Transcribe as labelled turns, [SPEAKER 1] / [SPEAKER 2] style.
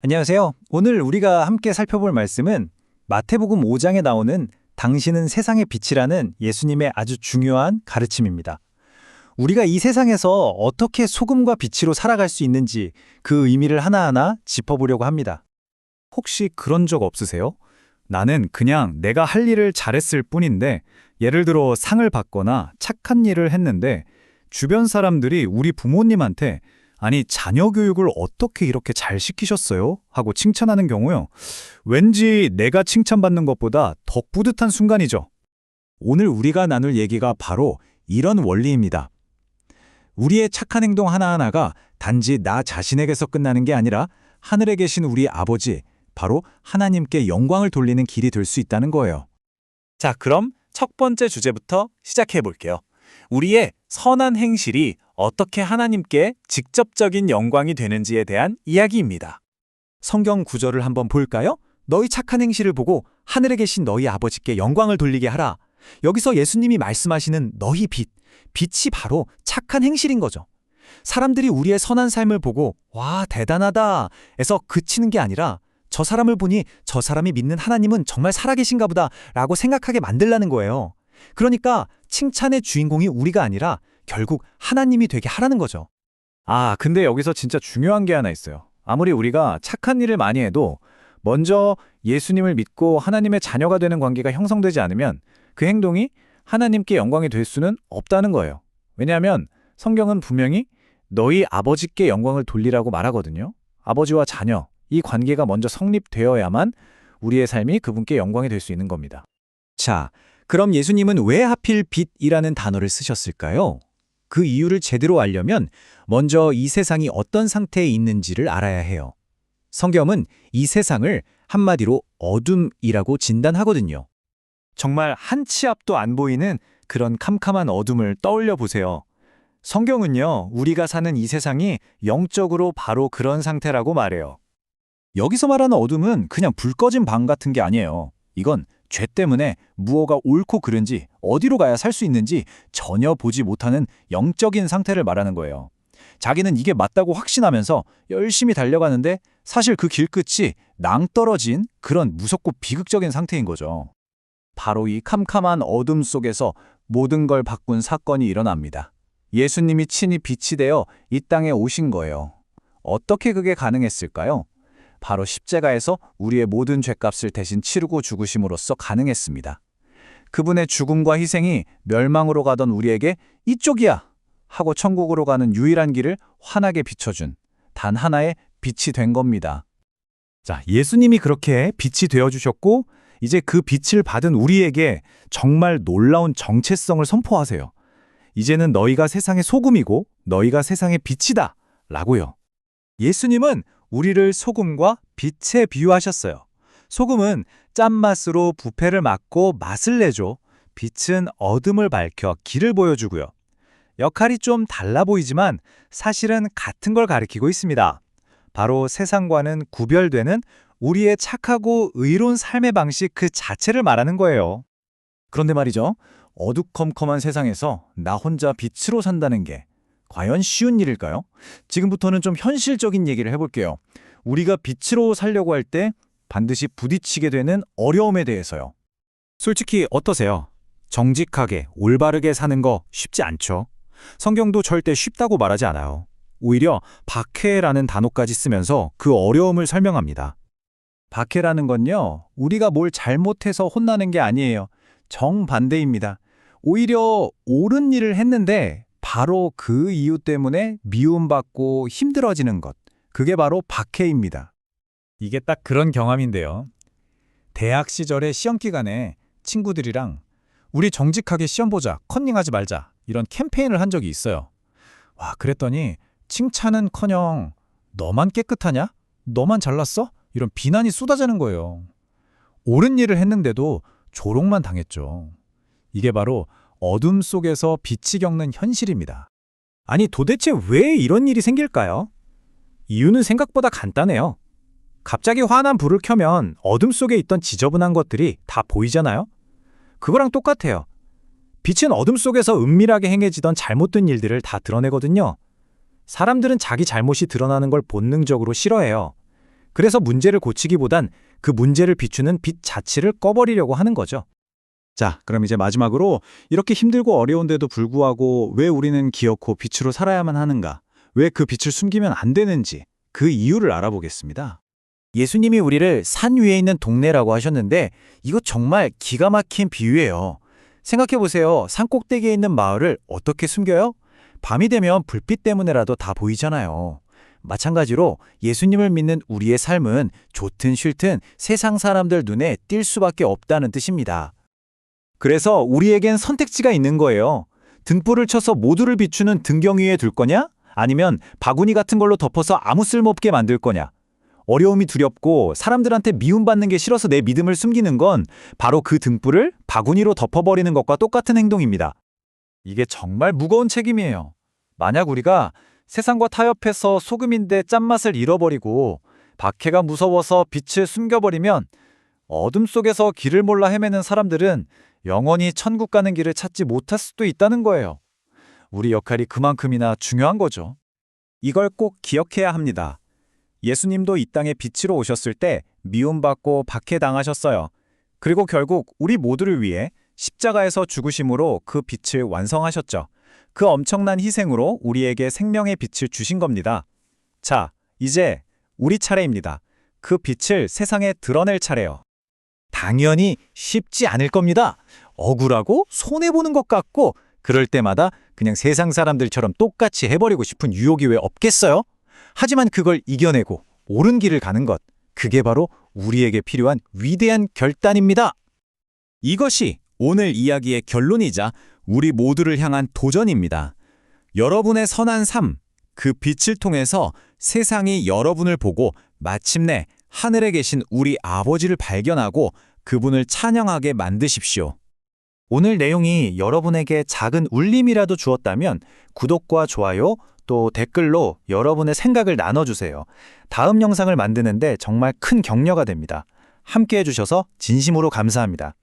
[SPEAKER 1] 안녕하세요. 오늘 우리가 함께 살펴볼 말씀은 마태복음 5장에 나오는 당신은 세상의 빛이라는 예수님의 아주 중요한 가르침입니다. 우리가 이 세상에서 어떻게 소금과 빛으로 살아갈 수 있는지 그 의미를 하나하나 짚어보려고 합니다.
[SPEAKER 2] 혹시 그런 적 없으세요? 나는 그냥 내가 할 일을 잘했을 뿐인데 예를 들어 상을 받거나 착한 일을 했는데 주변 사람들이 우리 부모님한테 아니 자녀 교육을 어떻게 이렇게 잘 시키셨어요? 하고 칭찬하는 경우요. 왠지 내가 칭찬받는 것보다 더 뿌듯한 순간이죠.
[SPEAKER 3] 오늘 우리가 나눌 얘기가 바로 이런 원리입니다. 우리의 착한 행동 하나하나가 단지 나 자신에게서 끝나는 게 아니라 하늘에 계신 우리 아버지, 바로 하나님께 영광을 돌리는 길이 될 수 있다는 거예요.
[SPEAKER 4] 자, 그럼 첫 번째 주제부터 시작해 볼게요. 우리의 선한 행실이 어떻게 하나님께 직접적인 영광이 되는지에 대한 이야기입니다.
[SPEAKER 3] 성경 구절을 한번 볼까요? 너희 착한 행실을 보고 하늘에 계신 너희 아버지께 영광을 돌리게 하라. 여기서 예수님이 말씀하시는 너희 빛, 빛이 바로 착한 행실인 거죠. 사람들이 우리의 선한 삶을 보고 와 대단하다 에서 그치는 게 아니라 저 사람을 보니 저 사람이 믿는 하나님은 정말 살아계신가 보다 라고 생각하게 만들라는 거예요. 그러니까 칭찬의 주인공이 우리가 아니라 결국 하나님이 되게 하라는 거죠.
[SPEAKER 2] 아, 근데 여기서 진짜 중요한 게 하나 있어요. 아무리 우리가 착한 일을 많이 해도 먼저 예수님을 믿고 하나님의 자녀가 되는 관계가 형성되지 않으면 그 행동이 하나님께 영광이 될 수는 없다는 거예요. 왜냐하면 성경은 분명히 너희 아버지께 영광을 돌리라고 말하거든요. 아버지와 자녀, 이 관계가 먼저 성립되어야만 우리의 삶이 그분께 영광이 될 수 있는 겁니다.
[SPEAKER 3] 자, 그럼 예수님은 왜 하필 빛이라는 단어를 쓰셨을까요? 그 이유를 제대로 알려면 먼저 이 세상이 어떤 상태에 있는지를 알아야 해요. 성경은 이 세상을 한마디로 어둠이라고 진단하거든요.
[SPEAKER 2] 정말 한 치 앞도 안 보이는 그런 캄캄한 어둠을 떠올려 보세요. 성경은요, 우리가 사는 이 세상이 영적으로 바로 그런 상태라고 말해요. 여기서 말하는 어둠은 그냥 불 꺼진 방 같은 게 아니에요. 이건 죄 때문에 무엇가 옳고 그른지 어디로 가야 살 수 있는지 전혀 보지 못하는 영적인 상태를 말하는 거예요. 자기는 이게 맞다고 확신하면서 열심히 달려가는데 사실 그 길끝이 낭떠러진 그런 무섭고 비극적인 상태인 거죠. 바로 이 캄캄한 어둠 속에서 모든 걸 바꾼 사건이 일어납니다. 예수님이 친히 빛이 되어 이 땅에 오신 거예요. 어떻게 그게 가능했을까요? 바로 십자가에서 우리의 모든 죄값을 대신 치르고 죽으심으로써 가능했습니다. 그분의 죽음과 희생이 멸망으로 가던 우리에게 이쪽이야! 하고 천국으로 가는 유일한 길을 환하게 비춰준 단 하나의 빛이 된 겁니다. 자, 예수님이 그렇게 빛이 되어주셨고, 이제 그 빛을 받은 우리에게 정말 놀라운 정체성을 선포하세요. 이제는 너희가 세상의 소금이고 너희가 세상의 빛이다. 라고요. 예수님은 우리를 소금과 빛에 비유하셨어요. 소금은 짠맛으로 부패를 막고 맛을 내줘. 빛은 어둠을 밝혀 길을 보여주고요. 역할이 좀 달라 보이지만 사실은 같은 걸 가리키고 있습니다. 바로 세상과는 구별되는 우리의 착하고 의로운 삶의 방식 그 자체를 말하는 거예요. 그런데 말이죠. 어두컴컴한 세상에서 나 혼자 빛으로 산다는 게 과연 쉬운 일일까요? 지금부터는 좀 현실적인 얘기를 해볼게요. 우리가 빛으로 살려고 할 때 반드시 부딪히게 되는 어려움에 대해서요. 솔직히 어떠세요? 정직하게, 올바르게 사는 거 쉽지 않죠? 성경도 절대 쉽다고 말하지 않아요. 오히려 박해라는 단어까지 쓰면서 그 어려움을 설명합니다. 박해라는 건요, 우리가 뭘 잘못해서 혼나는 게 아니에요. 정반대입니다. 오히려 옳은 일을 했는데 바로 그 이유 때문에 미움받고 힘들어지는 것. 그게 바로 박해입니다. 이게 딱 그런 경험인데요. 대학 시절에 시험 기간에 친구들이랑 우리 정직하게 시험 보자, 컨닝하지 말자 이런 캠페인을 한 적이 있어요. 와, 그랬더니 칭찬은 커녕 너만 깨끗하냐? 너만 잘났어? 이런 비난이 쏟아지는 거예요. 옳은 일을 했는데도 조롱만 당했죠. 이게 바로 어둠 속에서 빛이 겪는 현실입니다. 아니 도대체 왜 이런 일이 생길까요? 이유는 생각보다 간단해요. 갑자기 환한 불을 켜면 어둠 속에 있던 지저분한 것들이 다 보이잖아요? 그거랑 똑같아요. 빛은 어둠 속에서 은밀하게 행해지던 잘못된 일들을 다 드러내거든요. 사람들은 자기 잘못이 드러나는 걸 본능적으로 싫어해요.
[SPEAKER 3] 그래서 문제를 고치기보단 그 문제를 비추는 빛 자체를 꺼버리려고 하는 거죠.
[SPEAKER 5] 자, 그럼 이제 마지막으로 이렇게 힘들고 어려운데도 불구하고 왜 우리는 기어코 빛으로 살아야만 하는가? 왜 그 빛을 숨기면 안 되는지 그 이유를 알아보겠습니다.
[SPEAKER 3] 예수님이 우리를 산 위에 있는 동네라고 하셨는데 이거 정말 기가 막힌 비유예요. 생각해 보세요. 산 꼭대기에 있는 마을을 어떻게 숨겨요? 밤이 되면 불빛 때문에라도 다 보이잖아요. 마찬가지로 예수님을 믿는 우리의 삶은 좋든 싫든 세상 사람들 눈에 띌 수밖에 없다는 뜻입니다.
[SPEAKER 2] 그래서 우리에겐 선택지가 있는 거예요. 등불을 쳐서 모두를 비추는 등경 위에 둘 거냐? 아니면 바구니 같은 걸로 덮어서 아무 쓸모없게 만들 거냐? 어려움이 두렵고 사람들한테 미움받는 게 싫어서 내 믿음을 숨기는 건 바로 그 등불을 바구니로 덮어버리는 것과 똑같은 행동입니다. 이게 정말 무거운 책임이에요. 만약 우리가 세상과 타협해서 소금인데 짠맛을 잃어버리고 박해가 무서워서 빛을 숨겨버리면 어둠 속에서 길을 몰라 헤매는 사람들은 영원히 천국 가는 길을 찾지 못할 수도 있다는 거예요. 우리 역할이 그만큼이나 중요한 거죠. 이걸 꼭 기억해야 합니다. 예수님도 이 땅에 빛으로 오셨을 때 미움받고 박해당하셨어요. 그리고 결국 우리 모두를 위해 십자가에서 죽으심으로 그 빛을 완성하셨죠. 그 엄청난 희생으로 우리에게 생명의 빛을 주신 겁니다. 자, 이제 우리 차례입니다. 그 빛을 세상에 드러낼 차례요. 당연히 쉽지 않을 겁니다. 억울하고 손해보는 것 같고 그럴 때마다 그냥 세상 사람들처럼 똑같이 해버리고 싶은 유혹이 왜 없겠어요? 하지만 그걸 이겨내고 옳은 길을 가는 것, 그게 바로 우리에게 필요한 위대한 결단입니다. 이것이 오늘 이야기의 결론이자 우리 모두를 향한 도전입니다. 여러분의 선한 삶, 그 빛을 통해서 세상이 여러분을 보고 마침내 하늘에 계신 우리 아버지를 발견하고 그분을 찬양하게 만드십시오. 오늘 내용이 여러분에게 작은 울림이라도 주었다면 구독과 좋아요 또 댓글로 여러분의 생각을 나눠주세요. 다음 영상을 만드는데 정말 큰 격려가 됩니다. 함께 해주셔서 진심으로 감사합니다.